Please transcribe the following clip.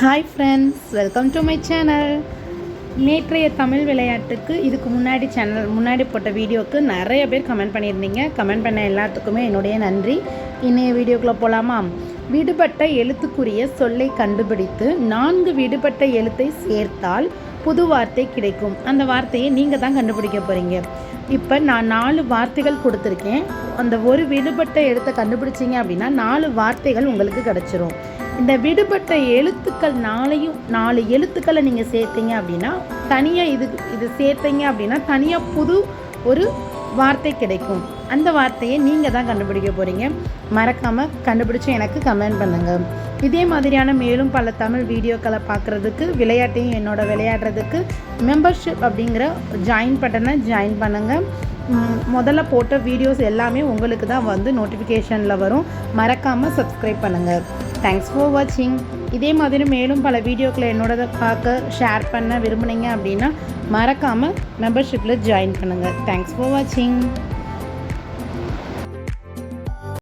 Hi friends welcome to my channel நேற்றைய தமிழ் விளையாட்டுக்கு இதுக்கு முன்னாடி சேனல் முன்னாடி போட்ட வீடியோவுக்கு நிறைய பேர் கமெண்ட் பண்ணியிருந்தீங்க. கமெண்ட் பண்ண எல்லாத்துக்குமே என்னுடைய நன்றி. இன்றைய வீடியோக்குள்ளே போகலாமா விடுபட்ட எழுத்துக்குரிய சொல்லை கண்டுபிடித்து நான்கு விடுபட்ட எழுத்தை சேர்த்தால் புது வார்த்தை கிடைக்கும். அந்த வார்த்தையை நீங்கள் தான் கண்டுபிடிக்க போகிறீங்க இப்போ நான் நாலு வார்த்தைகள் கொடுத்துருக்கேன். அந்த ஒரு விடுபட்ட எழுத்தை கண்டுபிடிச்சிங்க அப்படின்னா நாலு வார்த்தைகள் உங்களுக்கு கிடச்சிரும். இந்த விடுபட்ட எழுத்துக்கள் நாளையும் நாலு எழுத்துக்களை நீங்கள் சேர்த்தீங்க அப்படின்னா தனியாக இது இது சேர்த்தீங்க அப்படின்னா தனியாக புது ஒரு வார்த்தை கிடைக்கும். அந்த வார்த்தையை நீங்கள் தான் கண்டுபிடிக்க போகிறீங்க மறக்காமல் கண்டுபிடிச்சி எனக்கு கமெண்ட் பண்ணுங்கள் இதே மாதிரியான மேலும் பல தமிழ் வீடியோக்களை பார்க்குறதுக்கு விளையாட்டையும் என்னோட விளையாடுறதுக்கு மெம்பர்ஷிப் அப்படிங்கிற ஜாயின் பட்டனை ஜாயின் பண்ணுங்கள் முதல்ல போட்ட வீடியோஸ் எல்லாமே உங்களுக்கு தான் வந்து நோட்டிஃபிகேஷனில் வரும். மறக்காமல் சப்ஸ்கிரைப் பண்ணுங்கள் தேங்க்ஸ் ஃபார் வாட்சிங் இதே மாதிரி மேலும் பல வீடியோக்களை என்னோட பார்க்க ஷேர் பண்ண விரும்புனீங்க அப்படின்னா மறக்காமல் மெம்பர்ஷிப்பில் ஜாயின் பண்ணுங்கள் தேங்க்ஸ் ஃபார் வாட்சிங்